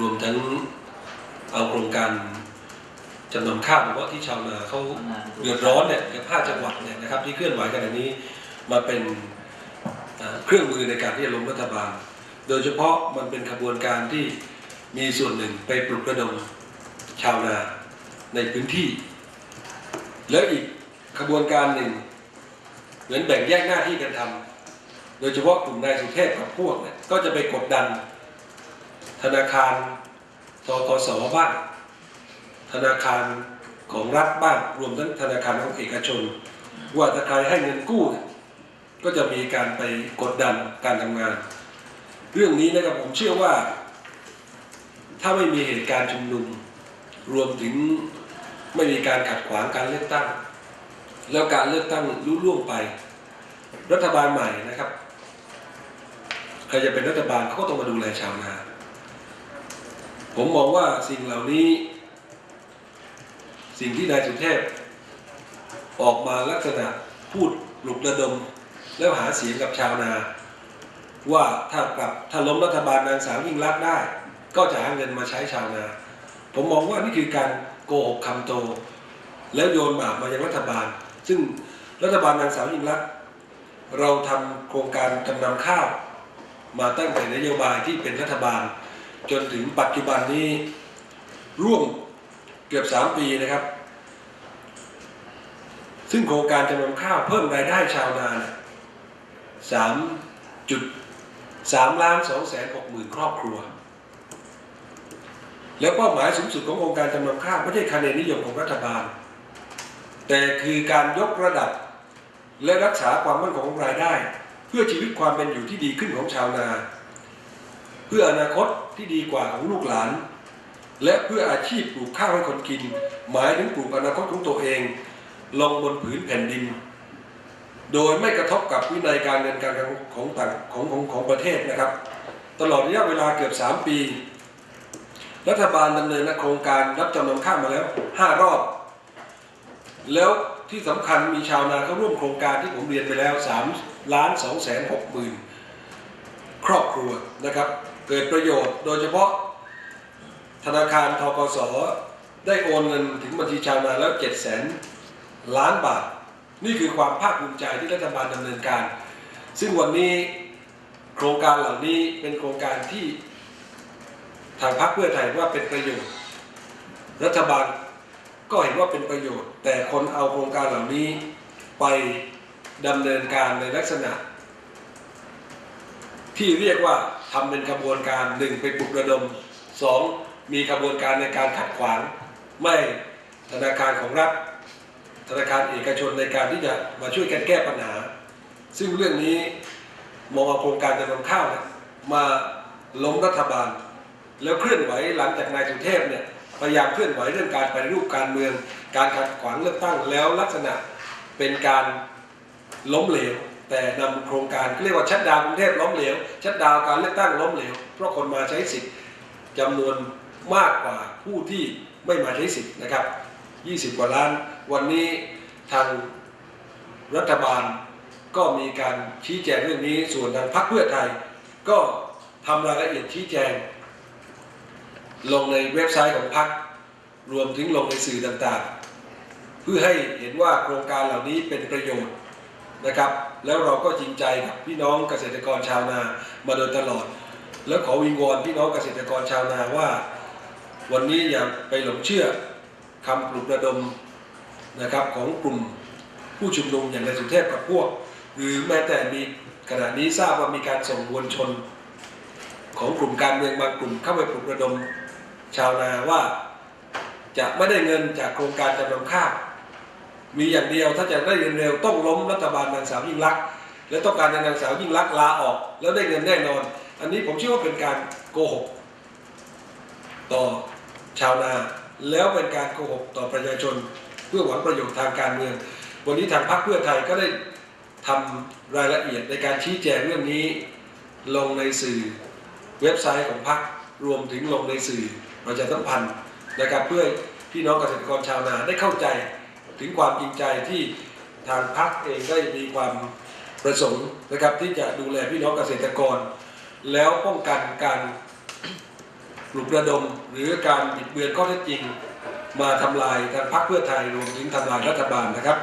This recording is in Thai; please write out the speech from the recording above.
รวมทั้งเอาโครงการจำนำข้าวหรือว่าที่ชาวนาเขาเดือดร้อนเนี่ยในภาคจังหวัดเนี่ยนะครับที่เคลื่อนไหวขณะนี้มาเป็นเครื่องมือในการที่จะล้มรัฐบาล โดยเฉพาะมันเป็นขบวนการที่มีส่วนหนึ่งไปปลุกระดมชาวนาในพื้นที่ แล้วอีกขบวนการหนึ่ง เหมือนแบ่งแยกหน้าที่กันทำโดยเฉพาะกลุ่มนายสุเทพกับพวกเนี่ยก็จะไปกดดัน ธนาคารทกสบ้างธนาคารของรัฐบ้างรวมทั้งธนาคารของเอกชน ว่าถ้าใครให้เงินกู้ ก็จะมีการไปกดดันการทำงาน เรื่องนี้นะครับผมเชื่อว่า ถ้าไม่มีเหตุการณ์ชุมนุม รวมถึงไม่มีการขัดขวางการเลือกตั้ง แล้วการเลือกตั้งลุล่วงไป รัฐบาลใหม่นะครับ ใครจะเป็นรัฐบาลเขาก็ต้องมาดูแลชาวนา ผมมองว่าสิ่งเหล่านี้ สิ่งที่นายสุเทพ ออกมาลักษณะพูดปลุกระดม แล้วหาเสียงกับชาวนา ว่าถ้ากลับถ้าล้มรัฐบาลนางสาวยิ่งรักษณ์ได้ ก็จะหาเงินมาใช้ชาวนา ผมมองว่านี่คือการโกหกคำโต แล้วโยนบาปมายังรัฐบาล ซึ่งรัฐบาลนางสาวยิ่งรักษณ์เราทำโครงการจำนำข้าว มาตั้งแต่นโยบายที่เป็นรัฐบาล จนถึงปัจจุบันนี้ร่วมเกือบ 3 ปีนะครับ ซึ่งโครงการจำนำข้าวเพิ่มรายได้ชาวนาสามจุดสามล้านสองแสนหกหมื่นครอบครัว แล้วเป้าหมายสูงสุดของโครงการจำนำข้าวไม่ใช่คะแนนนิยมของรัฐบาล แต่คือการยกระดับและรักษาความมั่นคงของรายได้ เพื่อชีวิตความเป็นอยู่ที่ดีขึ้นของชาวนา เพื่ออนาคตที่ดีกว่าของลูกหลาน และเพื่ออาชีพปลูกข้าวให้คนกิน หมายถึงปลูกอนาคตของตัวเอง ลงบนผืนแผ่นดิน โดยไม่กระทบกับวินัยการเงินการคลังของต่างของของของประเทศนะครับ ตลอดระยะเวลาเกือบ 3 ปี รัฐบาลดำเนินโครงการรับจำนำข้าวมาแล้ว 5 รอบ แล้วที่สำคัญมีชาวนาเข้าร่วมโครงการที่ผมเรียนไปแล้ว3ล้าน2แสน6หมื่นครอบครัวนะครับ เกิดประโยชน์ โดยเฉพาะธนาคารทกสได้โอนเงินถึงบัญชีชาวนาแล้ว7 0 0 0 0 0ล้านบาท นี่คือความภาคภูมิใจที่รัฐบาลดำเนินการ ซึ่งวันนี้โครงการเหล่านี้เป็นโครงการที่ทางพรรคเพื่อไทยว่าเป็นประโยชน์ รัฐบาลก็เห็นว่าเป็นประโยชน์ แต่คนเอาโครงการเหล่านี้ไปดำเนินการในลักษณะ ที่เรียกว่าทำเป็นขบวนการหนึ่งไปปลุกระดมสองมีขบวนการในการขัดขวาง ไม่ธนาคารของรัฐ ธนาคารเอกชนในการที่จะมาช่วยกันแก้ปัญหา ซึ่งเรื่องนี้มองเอาโครงการจำนำข้าวมาล้มรัฐบาล แล้วเคลื่อนไหวหลังจากนายสุเทพเนี่ยพยายามเคลื่อนไหวเรื่องการไปรูปการเมือง การขัดขวางเลือกตั้งแล้วลักษณะเป็นการล้มเหลว แต่นำโครงการเรียกว่าชัดดาวกรุงเทพล้มเหลวชัดดาวการเลือกตั้งล้มเหลว เพราะคนมาใช้สิทธิ์จำนวนมากกว่าผู้ที่ไม่มาใช้สิทธิ์นะครับ 20 กว่าล้าน วันนี้ทางรัฐบาลก็มีการชี้แจงเรื่องนี้ส่วนทางพรรคเพื่อไทย ก็ทำรายละเอียดชี้แจง ลงในเว็บไซต์ของพรรครวมถึงลงในสื่อต่างๆ เพื่อให้เห็นว่าโครงการเหล่านี้เป็นประโยชน์ นะครับ แล้วเราก็จริงใจกับพี่น้องเกษตรกรชาวนามาโดยตลอด แล้วขอวิงวอนพี่น้องเกษตรกรชาวนาว่า วันนี้อย่าไปหลงเชื่อคำปลุกระดมนะครับของกลุ่มผู้ชุมนุมอย่างในสุเทพกับพวก หรือแม้แต่มีขณะนี้ทราบว่ามีการส่งมวลชน ของกลุ่มการเมืองบางกลุ่มเข้าไปปลุกระดมชาวนาว่าจะไม่ได้เงินจากโครงการจำนำข้าว มีอย่างเดียวถ้าจะได้เงินเร็วต้องล้มรัฐบาลนางสาวยิ่งลักษณ์และต้องการให้นางสาวยิ่งลักษณ์ลาออก แล้วได้เงินแน่นอน อันนี้ผมเชื่อว่าเป็นการโกหก ต่อชาวนาแล้วเป็นการโกหกต่อประชาชน เพื่อหวังประโยชน์ทางการเมือง วันนี้ทางพรรคเพื่อไทยก็ได้ทำรายละเอียดในการชี้แจงเรื่องนี้ ลงในสื่อเว็บไซต์ของพรรครวมถึงลงในสื่อประชาสัมพันธ์นะครับเพื่อพี่น้องเกษตรกรชาวนาได้เข้าใจ ถึงความจริงใจที่ทางพรรคเองได้มีความประสงค์นะครับที่จะดูแลพี่น้องเกษตรกร แล้วป้องกันการลุกระดมหรือการบิดเบือนข้อเท็จจริง มาทำลายทางพรรคเพื่อไทยรวมถึงทำลายรัฐบาลนะครับ